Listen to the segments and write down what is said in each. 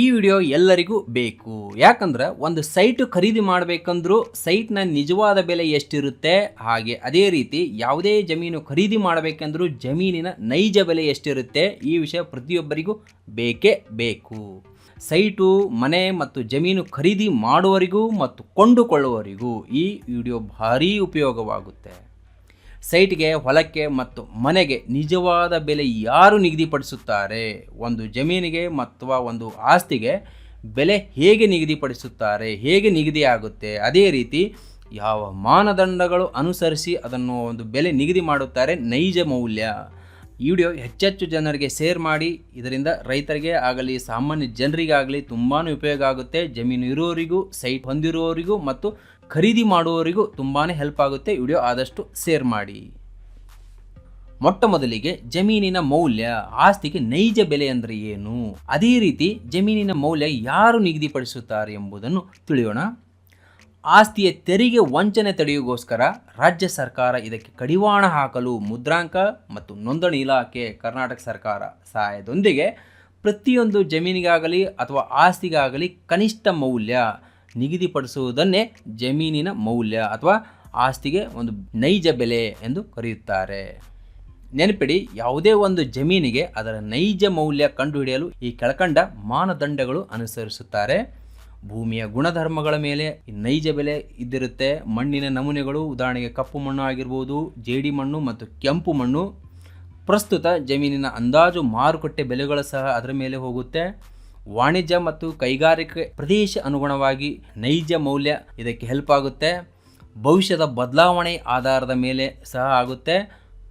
ಈ ವಿಡಿಯೋ ಎಲ್ಲರಿಗೂ ಬೇಕು. ಯಾಕಂದ್ರೆ ಒಂದು ಸೈಟ್ ಖರೀದಿ ಮಾಡಬೇಕಂದ್ರೂ ಸೈಟ್ನ ನಿಜವಾದ ಬೆಲೆ ಎಷ್ಟಿರುತ್ತೆ, ಹಾಗೆ ಅದೇ ರೀತಿ ಯಾವುದೇ ಜಮೀನು ಖರೀದಿ ಮಾಡಬೇಕಂದ್ರೂ ಜಮೀನಿನ ನೈಜ ಬೆಲೆ ಎಷ್ಟಿರುತ್ತೆ, ಈ ವಿಷಯ ಪ್ರತಿಯೊಬ್ಬರಿಗೂ ಬೇಕೇ ಬೇಕು. ಸೈಟು, ಮನೆ ಮತ್ತು ಜಮೀನು ಖರೀದಿ ಮಾಡುವವರಿಗೂ ಮತ್ತು ಕೊಂಡುಕೊಳ್ಳುವವರಿಗೂ ಈ ವಿಡಿಯೋ ಭಾರೀ ಉಪಯೋಗವಾಗುತ್ತೆ. ಸೈಟ್ಗೆ, ಹೊಲಕ್ಕೆ ಮತ್ತು ಮನೆಗೆ ನಿಜವಾದ ಬೆಲೆ ಯಾರು ನಿಗದಿಪಡಿಸುತ್ತಾರೆ? ಒಂದು ಜಮೀನಿಗೆ ಅಥವಾ ಒಂದು ಆಸ್ತಿಗೆ ಬೆಲೆ ಹೇಗೆ ನಿಗದಿಪಡಿಸುತ್ತಾರೆ? ಹೇಗೆ ನಿಗದಿಯಾಗುತ್ತೆ? ಅದೇ ರೀತಿ ಯಾವ ಮಾನದಂಡಗಳು ಅನುಸರಿಸಿ ಅದನ್ನು ಒಂದು ಬೆಲೆ ನಿಗದಿ ಮಾಡುತ್ತಾರೆ? ನೈಜ ಮೌಲ್ಯ. ಈ ವಿಡಿಯೋ ಹೆಚ್ಚೆಚ್ಚು ಜನರಿಗೆ ಶೇರ್ ಮಾಡಿ. ಇದರಿಂದ ರೈತರಿಗೆ ಆಗಲಿ, ಸಾಮಾನ್ಯ ಜನರಿಗಾಗಲಿ ತುಂಬಾ ಉಪಯೋಗ ಆಗುತ್ತೆ. ಜಮೀನು ಇರೋರಿಗೂ, ಸೈಟ್ ಹೊಂದಿರುವವರಿಗೂ ಮತ್ತು ಖರೀದಿ ಮಾಡುವವರಿಗೂ ತುಂಬಾ ಹೆಲ್ಪ್ ಆಗುತ್ತೆ. ವಿಡಿಯೋ ಆದಷ್ಟು ಶೇರ್ ಮಾಡಿ. ಮೊಟ್ಟ ಮೊದಲಿಗೆ ಜಮೀನಿನ ಮೌಲ್ಯ, ಆಸ್ತಿಗೆ ನೈಜ ಬೆಲೆ ಅಂದರೆ ಏನು? ಅದೇ ರೀತಿ ಜಮೀನಿನ ಮೌಲ್ಯ ಯಾರು ನಿಗದಿಪಡಿಸುತ್ತಾರೆ ಎಂಬುದನ್ನು ತಿಳಿಯೋಣ. ಆಸ್ತಿಯ ತೆರಿಗೆ ವಂಚನೆ ತಡೆಯುಗೋಸ್ಕರ ರಾಜ್ಯ ಸರ್ಕಾರ ಇದಕ್ಕೆ ಕಡಿವಾಣ ಹಾಕಲು ಮುದ್ರಾಂಕ ಮತ್ತು ನೋಂದಣಿ ಇಲಾಖೆ ಕರ್ನಾಟಕ ಸರ್ಕಾರ ಸಹಾಯದೊಂದಿಗೆ ಪ್ರತಿಯೊಂದು ಜಮೀನಿಗಾಗಲಿ ಅಥವಾ ಆಸ್ತಿಗಾಗಲಿ ಕನಿಷ್ಠ ಮೌಲ್ಯ ನಿಗದಿಪಡಿಸುವುದನ್ನೇ ಜಮೀನಿನ ಮೌಲ್ಯ ಅಥವಾ ಆಸ್ತಿಗೆ ಒಂದು ನೈಜ ಬೆಲೆ ಎಂದು ಕರೆಯುತ್ತಾರೆ. ನೆನಪಿಡಿ, ಯಾವುದೇ ಒಂದು ಜಮೀನಿಗೆ ಅದರ ನೈಜ ಮೌಲ್ಯ ಕಂಡುಹಿಡಿಯಲು ಈ ಕೆಳಕಂಡ ಮಾನದಂಡಗಳು ಅನುಸರಿಸುತ್ತಾರೆ. ಭೂಮಿಯ ಗುಣಧರ್ಮಗಳ ಮೇಲೆ ನೈಜ ಬೆಲೆ ಇದ್ದಿರುತ್ತೆ. ಮಣ್ಣಿನ ನಮೂನೆಗಳು, ಉದಾಹರಣೆಗೆ ಕಪ್ಪು ಮಣ್ಣು ಆಗಿರ್ಬೋದು, ಜೇಡಿ ಮಣ್ಣು ಮತ್ತು ಕೆಂಪು ಮಣ್ಣು, ಪ್ರಸ್ತುತ ಜಮೀನಿನ ಅಂದಾಜು ಮಾರುಕಟ್ಟೆ ಬೆಲೆಗಳು ಸಹ ಅದರ ಮೇಲೆ ಹೋಗುತ್ತೆ. ವಾಣಿಜ್ಯ ಮತ್ತು ಕೈಗಾರಿಕೆ ಪ್ರದೇಶ ಅನುಗುಣವಾಗಿ ನೈಜ ಮೌಲ್ಯ ಇದಕ್ಕೆ ಹೆಲ್ಪ್ ಆಗುತ್ತೆ. ಭವಿಷ್ಯದ ಬದಲಾವಣೆ ಆಧಾರದ ಮೇಲೆ ಸಹ ಆಗುತ್ತೆ.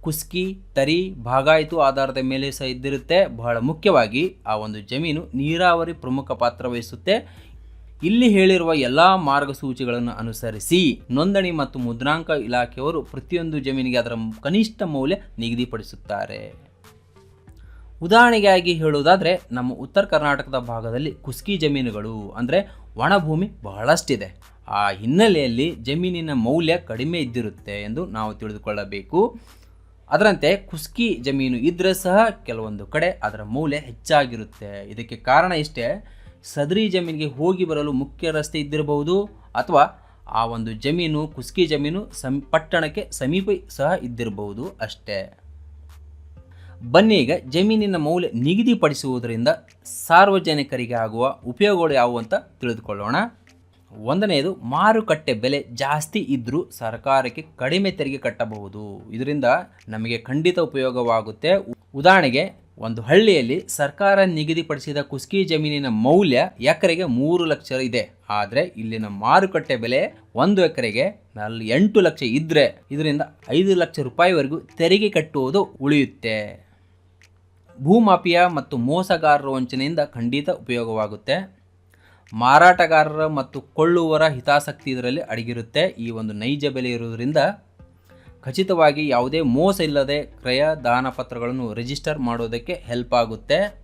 ಕುಸ್ಕಿ, ತರಿ, ಭಾಗಾಯಿತು ಆಧಾರದ ಮೇಲೆ ಸಹ ಇದ್ದಿರುತ್ತೆ. ಬಹಳ ಮುಖ್ಯವಾಗಿ ಆ ಒಂದು ಜಮೀನು ನೀರಾವರಿ ಪ್ರಮುಖ ಪಾತ್ರ ವಹಿಸುತ್ತೆ. ಇಲ್ಲಿ ಹೇಳಿರುವ ಎಲ್ಲ ಮಾರ್ಗಸೂಚಿಗಳನ್ನು ಅನುಸರಿಸಿ ನೋಂದಣಿ ಮತ್ತು ಮುದ್ರಾಂಕ ಇಲಾಖೆಯವರು ಪ್ರತಿಯೊಂದು ಜಮೀನಿಗೆ ಅದರ ಕನಿಷ್ಠ ಮೌಲ್ಯ ನಿಗದಿಪಡಿಸುತ್ತಾರೆ. ಉದಾಹರಣೆಗಾಗಿ ಹೇಳುವುದಾದರೆ, ನಮ್ಮ ಉತ್ತರ ಕರ್ನಾಟಕದ ಭಾಗದಲ್ಲಿ ಕುಸ್ಕಿ ಜಮೀನುಗಳು ಅಂದರೆ ಒಣಭೂಮಿ ಬಹಳಷ್ಟಿದೆ. ಆ ಹಿನ್ನೆಲೆಯಲ್ಲಿ ಜಮೀನಿನ ಮೌಲ್ಯ ಕಡಿಮೆ ಇದ್ದಿರುತ್ತೆ ಎಂದು ನಾವು ತಿಳಿದುಕೊಳ್ಳಬೇಕು. ಅದರಂತೆ ಕುಸ್ಕಿ ಜಮೀನು ಇದ್ದರೆ ಸಹ ಕೆಲವೊಂದು ಕಡೆ ಅದರ ಮೌಲ್ಯ ಹೆಚ್ಚಾಗಿರುತ್ತೆ. ಇದಕ್ಕೆ ಕಾರಣ ಇಷ್ಟೇ, ಸದರಿ ಜಮೀನಿಗೆ ಹೋಗಿ ಬರಲು ಮುಖ್ಯ ರಸ್ತೆ ಇದ್ದಿರಬಹುದು ಅಥವಾ ಆ ಒಂದು ಜಮೀನು, ಕುಸ್ಕಿ ಜಮೀನು ಸಮ್ ಪಟ್ಟಣಕ್ಕೆ ಸಮೀಪ ಸಹ ಇದ್ದಿರಬಹುದು ಅಷ್ಟೇ. ಬನ್ನಿ ಈಗ ಜಮೀನಿನ ಮೌಲ್ಯ ನಿಗದಿಪಡಿಸುವುದರಿಂದ ಸಾರ್ವಜನಿಕರಿಗೆ ಆಗುವ ಉಪಯೋಗಗಳು ಯಾವುವು ಅಂತ ತಿಳಿದುಕೊಳ್ಳೋಣ. ಒಂದನೆಯದು, ಮಾರುಕಟ್ಟೆ ಬೆಲೆ ಜಾಸ್ತಿ ಇದ್ದರೂ ಸರ್ಕಾರಕ್ಕೆ ಕಡಿಮೆ ತೆರಿಗೆ ಕಟ್ಟಬಹುದು. ಇದರಿಂದ ನಮಗೆ ಖಂಡಿತ ಉಪಯೋಗವಾಗುತ್ತೆ. ಉದಾಹರಣೆಗೆ, ಒಂದು ಹಳ್ಳಿಯಲ್ಲಿ ಸರ್ಕಾರ ನಿಗದಿಪಡಿಸಿದ ಕುಸ್ಕಿ ಜಮೀನಿನ ಮೌಲ್ಯ ಎಕರೆಗೆ ಮೂರು ಲಕ್ಷ ಇದೆ. ಆದರೆ ಇಲ್ಲಿನ ಮಾರುಕಟ್ಟೆ ಬೆಲೆ ಒಂದು ಎಕರೆಗೆ ನಲ್ ಎಂಟು ಲಕ್ಷ ಇದ್ದರೆ ಇದರಿಂದ ಐದು ಲಕ್ಷ ರೂಪಾಯಿವರೆಗೂ ತೆರಿಗೆ ಕಟ್ಟುವುದು ಉಳಿಯುತ್ತೆ. ಭೂಮಾಫಿಯ ಮತ್ತು ಮೋಸಗಾರರ ವಂಚನೆಯಿಂದ ಖಂಡಿತ ಉಪಯೋಗವಾಗುತ್ತೆ. ಮಾರಾಟಗಾರರ ಮತ್ತು ಕೊಳ್ಳುವರ ಹಿತಾಸಕ್ತಿ ಇದರಲ್ಲಿ ಅಡಗಿರುತ್ತೆ. ಈ ಒಂದು ನೈಜ ಬೆಲೆ ಇರುವುದರಿಂದ ಖಚಿತವಾಗಿ ಯಾವುದೇ ಮೋಸ ಇಲ್ಲದೆ ಕ್ರಯ ದಾನ ಪತ್ರಗಳನ್ನು ರಿಜಿಸ್ಟರ್ ಮಾಡೋದಕ್ಕೆ ಹೆಲ್ಪ್ ಆಗುತ್ತೆ.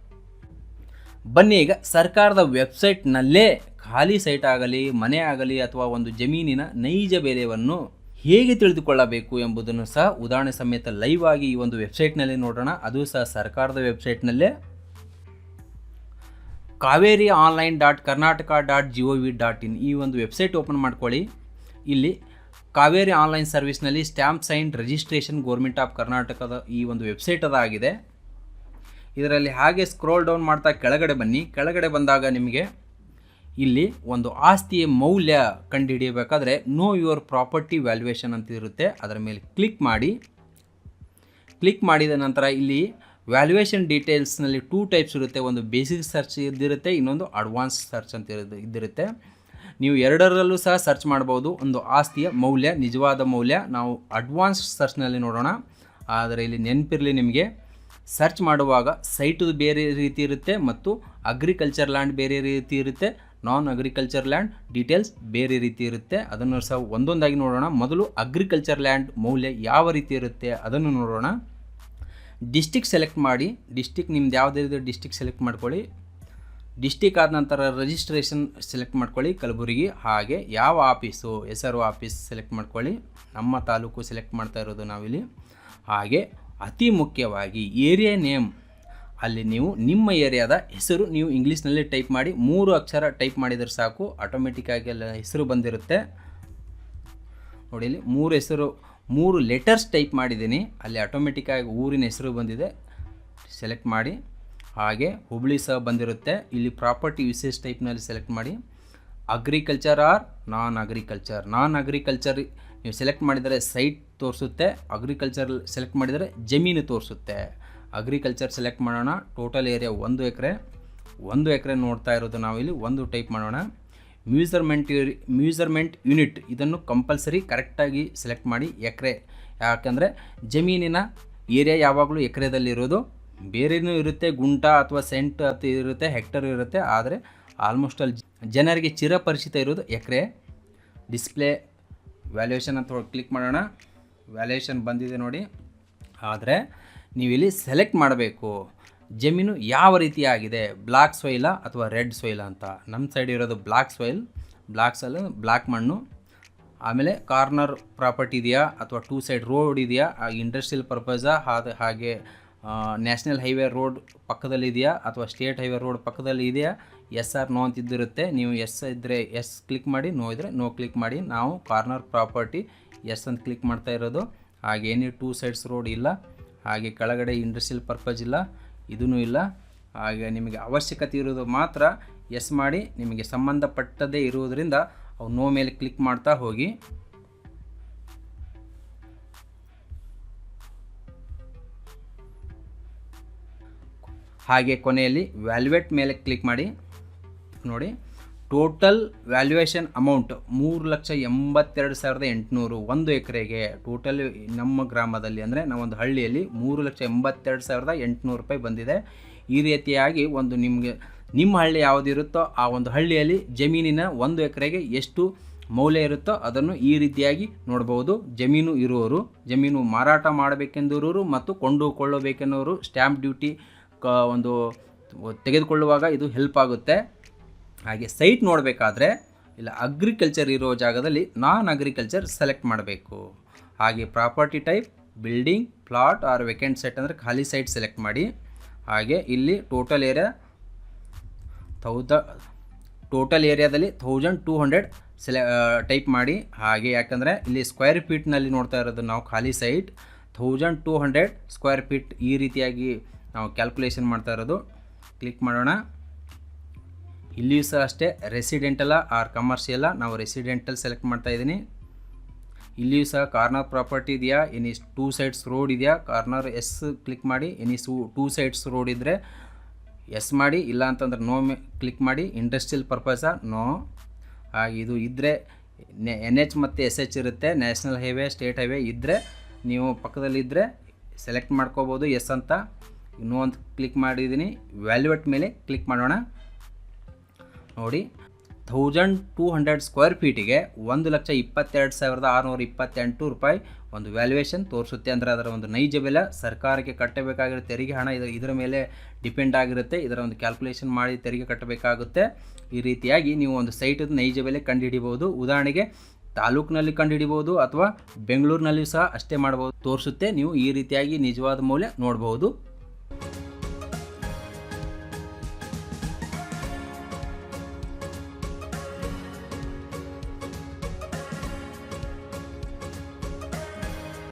ಬನ್ನಿ ಈಗ ಸರ್ಕಾರದ ವೆಬ್ಸೈಟ್ನಲ್ಲೇ ಖಾಲಿ ಸೈಟ್ ಆಗಲಿ, ಮನೆ ಆಗಲಿ ಅಥವಾ ಒಂದು ಜಮೀನಿನ ನೈಜ ಬೆಲೆಯನ್ನು ಹೇಗೆ ತಿಳಿದುಕೊಳ್ಳಬೇಕು ಎಂಬುದನ್ನು ಸಹ ಉದಾಹರಣೆ ಸಮೇತ ಲೈವ್ ಆಗಿ ಈ ಒಂದು ವೆಬ್ಸೈಟ್ನಲ್ಲಿ ನೋಡೋಣ. ಅದು ಸಹ ಸರ್ಕಾರದ ವೆಬ್ಸೈಟ್ನಲ್ಲೇ Kaveri online dot Karnataka dot G O V dot in ಈ ಒಂದು ವೆಬ್ಸೈಟ್ ಓಪನ್ ಮಾಡ್ಕೊಳ್ಳಿ. ಇಲ್ಲಿ Kaveri online ಸರ್ವಿಸ್ನಲ್ಲಿ stamp sign registration government of ಕರ್ನಾಟಕದ ಈ ಒಂದು ವೆಬ್ಸೈಟ್ ಅದಾಗಿದೆ ಇದರಲ್ಲಿ ಹಾಗೆ ಸ್ಕ್ರೋಲ್ ಡೌನ್ ಮಾಡ್ತಾ ಕೆಳಗಡೆ ಬನ್ನಿ. ಕೆಳಗಡೆ ಬಂದಾಗ ನಿಮಗೆ ಇಲ್ಲಿ ಒಂದು ಆಸ್ತಿಯ ಮೌಲ್ಯ ಕಂಡುಹಿಡಿಯಬೇಕಾದ್ರೆ ನೋ ಯುವರ್ ಪ್ರಾಪರ್ಟಿ ವ್ಯಾಲ್ಯೂಯೇಷನ್ ಅಂತ ಇರುತ್ತೆ. ಅದರ ಮೇಲೆ ಕ್ಲಿಕ್ ಮಾಡಿ. ಕ್ಲಿಕ್ ಮಾಡಿದ ನಂತರ ಇಲ್ಲಿ ವ್ಯಾಲ್ಯೂಯೇಷನ್ ಡೀಟೇಲ್ಸ್ನಲ್ಲಿ ಟೂ ಟೈಪ್ಸ್ ಇರುತ್ತೆ. ಒಂದು ಬೇಸಿಕ್ ಸರ್ಚ್ ಇದ್ದಿರುತ್ತೆ, ಇನ್ನೊಂದು ಅಡ್ವಾನ್ಸ್ ಸರ್ಚ್ ಅಂತ ಇರೋದು, ಇದ್ದಿರುತ್ತೆ. ನೀವು ಎರಡರಲ್ಲೂ ಸಹ ಸರ್ಚ್ ಮಾಡ್ಬೋದು. ಒಂದು ಆಸ್ತಿಯ ಮೌಲ್ಯ, ನಿಜವಾದ ಮೌಲ್ಯ. ನಾವು ಅಡ್ವಾನ್ಸ್ ಸರ್ಚ್ನಲ್ಲಿ ನೋಡೋಣ. ಆದರೆ ಇಲ್ಲಿ ನೆನಪಿರಲಿ ನಿಮಗೆ. ಸರ್ಚ್ ಮಾಡುವಾಗ ಸೈಟು ಬೇರೆ ರೀತಿ ಇರುತ್ತೆ ಮತ್ತು ಅಗ್ರಿಕಲ್ಚರ್ ಲ್ಯಾಂಡ್ ಬೇರೆ ರೀತಿ ಇರುತ್ತೆ. ನಾನ್ ಅಗ್ರಿಕಲ್ಚರ್ ಲ್ಯಾಂಡ್ ಡೀಟೇಲ್ಸ್ ಬೇರೆ ರೀತಿ ಇರುತ್ತೆ. ಅದನ್ನು ಸಹ ಒಂದೊಂದಾಗಿ ನೋಡೋಣ. ಮೊದಲು ಅಗ್ರಿಕಲ್ಚರ್ ಲ್ಯಾಂಡ್ ಮೌಲ್ಯ ಯಾವ ರೀತಿ ಇರುತ್ತೆ ಅದನ್ನು ನೋಡೋಣ. ಡಿಸ್ಟಿಕ್ ಸೆಲೆಕ್ಟ್ ಮಾಡಿ. ಡಿಸ್ಟಿಕ್ ನಿಮ್ದು ಯಾವುದಿದೆ ಡಿಸ್ಟಿಕ್ ಸೆಲೆಕ್ಟ್ ಮಾಡ್ಕೊಳ್ಳಿ. ಡಿಸ್ಟಿಕ್ ಆದ ನಂತರ ರಿಜಿಸ್ಟ್ರೇಷನ್ ಸೆಲೆಕ್ಟ್ ಮಾಡ್ಕೊಳ್ಳಿ ಕಲಬುರಗಿ. ಹಾಗೆ ಯಾವ ಆಫೀಸು ಹೆಸರು ಆಫೀಸ್ ಸೆಲೆಕ್ಟ್ ಮಾಡ್ಕೊಳ್ಳಿ. ನಮ್ಮ ತಾಲೂಕು ಸೆಲೆಕ್ಟ್ ಮಾಡ್ತಾ ಇರೋದು ನಾವಿಲ್ಲಿ. ಹಾಗೆ ಅತಿ ಮುಖ್ಯವಾಗಿ ಏರಿಯಾ ನೇಮ್ ಅಲ್ಲಿ ನೀವು ನಿಮ್ಮ ಏರಿಯಾದ ಹೆಸರು ನೀವು ಇಂಗ್ಲೀಷ್ನಲ್ಲಿ ಟೈಪ್ ಮಾಡಿ ಮೂರು ಅಕ್ಷರ ಟೈಪ್ ಮಾಡಿದರೆ ಸಾಕು. ಆಟೋಮೆಟಿಕ್ಕಾಗಿ ಎಲ್ಲ ಹೆಸರು ಬಂದಿರುತ್ತೆ. ನೋಡಿ ಇಲ್ಲಿ ಮೂರು ಹೆಸರು, ಮೂರು ಲೆಟರ್ಸ್ ಟೈಪ್ ಮಾಡಿದ್ದೀನಿ. ಅಲ್ಲಿ ಆಟೋಮೆಟಿಕ್ಕಾಗಿ ಊರಿನ ಹೆಸರು ಬಂದಿದೆ. ಸೆಲೆಕ್ಟ್ ಮಾಡಿ. ಹಾಗೆ ಹುಬ್ಳಿ ಸಹ ಬಂದಿರುತ್ತೆ. ಇಲ್ಲಿ ಪ್ರಾಪರ್ಟಿ ಯೂಸೇಜ್ ಟೈಪ್ನಲ್ಲಿ ಸೆಲೆಕ್ಟ್ ಮಾಡಿ. Agriculture or non agriculture non agriculture ನೀವು ಸೆಲೆಕ್ಟ್ ಮಾಡಿದರೆ ಸೈಟ್ ತೋರಿಸುತ್ತೆ. ಅಗ್ರಿಕಲ್ಚರ್ ಸೆಲೆಕ್ಟ್ ಮಾಡಿದರೆ ಜಮೀನು ತೋರಿಸುತ್ತೆ. ಅಗ್ರಿಕಲ್ಚರ್ ಸೆಲೆಕ್ಟ್ ಮಾಡೋಣ. ಟೋಟಲ್ ಏರಿಯಾ ಒಂದು ಎಕರೆ. ಒಂದು ಎಕರೆ ನೋಡ್ತಾ ಇರೋದು ನಾವಿಲ್ಲಿ. ಒಂದು ಟೈಪ್ ಮಾಡೋಣ. ಮ್ಯೂಸರ್ಮೆಂಟ್ ಮ್ಯೂಸರ್ಮೆಂಟ್ ಯೂನಿಟ್ ಇದನ್ನು ಕಂಪಲ್ಸರಿ ಕರೆಕ್ಟಾಗಿ ಸೆಲೆಕ್ಟ್ ಮಾಡಿ ಎಕರೆ. ಯಾಕಂದರೆ ಜಮೀನಿನ ಏರಿಯಾ ಯಾವಾಗಲೂ ಎಕರೆದಲ್ಲಿರೋದು ಬೇರೆನೂ ಇರುತ್ತೆ. ಗುಂಟ ಅಥವಾ ಸೆಂಟ್ ಅಂತ ಇರುತ್ತೆ ಹೆಕ್ಟರ್ ಇರುತ್ತೆ. ಆದರೆ ಆಲ್ಮೋಸ್ಟ್ ಅಲ್ಲಿ ಜನರಿಗೆ ಚಿರಪರಿಚಿತ ಇರೋದು ಎಕರೆ. ಡಿಸ್ಪ್ಲೇ ವ್ಯಾಲ್ಯೂಯೇಷನ್ ಅಂತ ಕ್ಲಿಕ್ ಮಾಡೋಣ. ವ್ಯಾಲ್ಯೂಯೇಷನ್ ಬಂದಿದೆ ನೋಡಿ. ಆದರೆ ನೀವು ಇಲ್ಲಿ ಸೆಲೆಕ್ಟ್ ಮಾಡಬೇಕು. ಜಮೀನು ಯಾವ ರೀತಿಯಾಗಿದೆ? ಬ್ಲಾಕ್ ಸೊಯ್ಲ ಅಥವಾ ರೆಡ್ ಸೊಯ್ಲ ಅಂತ. ನಮ್ಮ ಸೈಡ್ ಇರೋದು black soil black soil black ಮಣ್ಣು. ಆಮೇಲೆ ಕಾರ್ನರ್ ಪ್ರಾಪರ್ಟಿ ಇದೆಯಾ ಅಥವಾ ಟೂ ಸೈಡ್ ರೋಡ್ ಇದೆಯಾ? ಇಂಡಸ್ಟ್ರಿಯಲ್ ಪರ್ಪಸಾ ಹಾಗೆ ನ್ಯಾಷನಲ್ ಹೈವೇ ರೋಡ್ ಪಕ್ಕದಲ್ಲಿ ಇದೆಯಾ? ಅಥವಾ ಸ್ಟೇಟ್ ಹೈವೇ ರೋಡ್ ಪಕ್ಕದಲ್ಲಿ ಇದೆಯಾ? ಎಸ್ ಆರ್ ನೋ ಅಂತ ಇದ್ದಿರುತ್ತೆ ನೀವು ಎಸ್ ಇದ್ದರೆ ಎಸ್ ಕ್ಲಿಕ್ ಮಾಡಿ ನೋ ಇದ್ದರೆ ನೋ ಕ್ಲಿಕ್ ಮಾಡಿ. ನಾವು ಕಾರ್ನರ್ ಪ್ರಾಪರ್ಟಿ ಎಸ್ ಅಂತ ಕ್ಲಿಕ್ ಮಾಡ್ತಾ ಇರೋದು. ಹಾಗೇನೇ ಟೂ ಸೈಡ್ಸ್ ರೋಡ್ ಇಲ್ಲ. ಹಾಗೆ ಕೆಳಗಡೆ ಇಂಡಸ್ಟ್ರಿಯಲ್ ಪರ್ಪಸ್ ಇಲ್ಲ ಇದೂ ಇಲ್ಲ. ಹಾಗೆ ನಿಮಗೆ ಅವಶ್ಯಕತೆ ಇರೋದು ಮಾತ್ರ ಎಸ್ ಮಾಡಿ, ನಿಮಗೆ ಸಂಬಂಧಪಟ್ಟದೇ ಇರುವುದರಿಂದ ಅವು ನೋ ಮೇಲೆ ಕ್ಲಿಕ್ ಮಾಡ್ತಾ ಹೋಗಿ. ಹಾಗೆ ಕೊನೆಯಲ್ಲಿ ವ್ಯಾಲ್ಯುವೇಟ್ ಮೇಲೆ ಕ್ಲಿಕ್ ಮಾಡಿ. ನೋಡಿ. ಟೋಟಲ್ ವ್ಯಾಲ್ಯೂಯೇಷನ್ ಅಮೌಂಟ್ ಮೂರು ಲಕ್ಷ ಎಂಬತ್ತೆರಡು ಸಾವಿರದ ಎಂಟುನೂರು ಒಂದು ಎಕರೆಗೆ ಟೋಟಲ್ ನಮ್ಮ ಗ್ರಾಮದಲ್ಲಿ ಅಂದರೆ ನಾವೊಂದು ಹಳ್ಳಿಯಲ್ಲಿ ಮೂರು ಲಕ್ಷ ಎಂಬತ್ತೆರಡು ಸಾವಿರದ ಎಂಟುನೂರು ರೂಪಾಯಿ ಬಂದಿದೆ. ಈ ರೀತಿಯಾಗಿ ಒಂದು ನಿಮಗೆ ನಿಮ್ಮ ಹಳ್ಳಿ ಯಾವುದಿರುತ್ತೋ ಆ ಒಂದು ಹಳ್ಳಿಯಲ್ಲಿ ಜಮೀನಿನ ಒಂದು ಎಕರೆಗೆ ಎಷ್ಟು ಮೌಲ್ಯ ಇರುತ್ತೋ ಅದನ್ನು ಈ ರೀತಿಯಾಗಿ ನೋಡ್ಬೋದು. ಜಮೀನು ಇರುವವರು ಜಮೀನು ಮಾರಾಟ ಮಾಡಬೇಕೆಂದಿರೋರು ಮತ್ತು ಕೊಂಡುಕೊಳ್ಳಬೇಕೆನ್ನೋರು ಸ್ಟ್ಯಾಂಪ್ ಡ್ಯೂಟಿ ಒಂದು ತೆಗೆದುಕೊಳ್ಳುವಾಗ ಇದು ಹೆಲ್ಪ್ ಆಗುತ್ತೆ. ಹಾಗೆ ಸೈಟ್ ನೋಡಬೇಕಾದ್ರೆ ಇಲ್ಲ ಅಗ್ರಿಕಲ್ಚರ್ ಇರೋ ಜಾಗದಲ್ಲಿ ನಾನ್ ಅಗ್ರಿಕಲ್ಚರ್ ಸೆಲೆಕ್ಟ್ ಮಾಡಬೇಕು. ಹಾಗೆ property type building plot or vacant site ಅಂದರೆ ಖಾಲಿ ಸೈಟ್ ಸೆಲೆಕ್ಟ್ ಮಾಡಿ. ಹಾಗೆ ಇಲ್ಲಿ ಟೋಟಲ್ ಏರಿಯಾ ತೌದ ಟೋಟಲ್ ಏರಿಯಾದಲ್ಲಿ ಥೌಸಂಡ್ ಟೂ ಹಂಡ್ರೆಡ್ ಸೆಲೆ ಟೈಪ್ ಮಾಡಿ. ಹಾಗೆ ಯಾಕಂದರೆ ಇಲ್ಲಿ ಸ್ಕ್ವೇರ್ ಫೀಟ್ನಲ್ಲಿ ನೋಡ್ತಾ ಇರೋದು ನಾವು ಖಾಲಿ site thousand two hundred square feet ಈ ರೀತಿಯಾಗಿ ನಾವು ಕ್ಯಾಲ್ಕುಲೇಷನ್ ಮಾಡ್ತಾ ಇರೋದು. ಕ್ಲಿಕ್ ಮಾಡೋಣ. ಇಲ್ಲಿಯೂ ಸಹ ಅಷ್ಟೇ ರೆಸಿಡೆಂಟಲ್ಲ ಆರ್ ಕಮರ್ಷಿಯಲ್ಲ ನಾವು ರೆಸಿಡೆಂಟಲ್ ಸೆಲೆಕ್ಟ್ ಮಾಡ್ತಾ ಇದ್ದೀನಿ. ಇಲ್ಲಿಯೂ ಸಹ ಕಾರ್ನರ್ ಪ್ರಾಪರ್ಟಿ ಇದೆಯಾ ಎನಿ ಟೂ ಸೈಡ್ಸ್ ರೋಡ್ ಇದೆಯಾ ಕಾರ್ನರ್ ಎಸ್ ಕ್ಲಿಕ್ ಮಾಡಿ ಎನಿ ಸು ಟೂ ಸೈಡ್ಸ್ ರೋಡ್ ಇದ್ದರೆ ಎಸ್ ಮಾಡಿ, ಇಲ್ಲ ಅಂತಂದ್ರೆ ನೋ ಮೇ ಕ್ಲಿಕ್ ಮಾಡಿ ಇಂಡಸ್ಟ್ರಿಯಲ್ ಪರ್ಪಸ ನೋ ಹಾಗೆ ಇದು ಇದ್ದರೆ ಎನ್ ಎಚ್ ಮತ್ತು ಎಸ್ ಎಚ್ ಇರುತ್ತೆ ನ್ಯಾಷನಲ್ ಹೈವೇ ಸ್ಟೇಟ್ ಹೈವೇ ಇದ್ದರೆ ನೀವು ಪಕ್ಕದಲ್ಲಿದ್ದರೆ ಸೆಲೆಕ್ಟ್ ಮಾಡ್ಕೋಬೋದು ಎಸ್ ಅಂತ. ನೋ ಅಂತ ಕ್ಲಿಕ್ ಮಾಡಿದ್ದೀನಿ ವ್ಯಾಲ್ಯೂಟ್ ಮೇಲೆ ಕ್ಲಿಕ್ ಮಾಡೋಣ. ನೋಡಿ. ಥೌಸಂಡ್ ಟೂ ಹಂಡ್ರೆಡ್ ಸ್ಕ್ವೇರ್ ಫೀಟಿಗೆ ಒಂದು ಲಕ್ಷ ಇಪ್ಪತ್ತೆರಡು ಸಾವಿರದ ಆರುನೂರ ಇಪ್ಪತ್ತೆಂಟು ರೂಪಾಯಿ ಒಂದು ವ್ಯಾಲ್ಯೂಯೇಷನ್ ತೋರಿಸುತ್ತೆ ಅಂದರೆ ಅದರ ಒಂದು ನೈಜ ಬೆಲೆ ಸರ್ಕಾರಕ್ಕೆ ಕಟ್ಟಬೇಕಾಗಿರೋ ತೆರಿಗೆ ಹಣ ಇದರ ಇದರ ಮೇಲೆ ಡಿಪೆಂಡ್ ಆಗಿರುತ್ತೆ. ಇದರ ಒಂದು ಕ್ಯಾಲ್ಕುಲೇಷನ್ ಮಾಡಿ ತೆರಿಗೆ ಕಟ್ಟಬೇಕಾಗುತ್ತೆ. ಈ ರೀತಿಯಾಗಿ ನೀವು ಒಂದು ಸೈಟದ ನೈಜ ಬೆಲೆ ಕಂಡುಹಿಡಿಬೋದು ಉದಾಹರಣೆಗೆ ತಾಲೂಕಿನಲ್ಲಿ ಕಂಡುಹಿಡಿಬೋದು ಅಥವಾ ಬೆಂಗಳೂರಿನಲ್ಲಿಯೂ ಸಹ ಅಷ್ಟೇ ಮಾಡ್ಬೋದು ತೋರಿಸುತ್ತೆ. ನೀವು ಈ ರೀತಿಯಾಗಿ ನಿಜವಾದ ಮೌಲ್ಯ ನೋಡ್ಬೋದು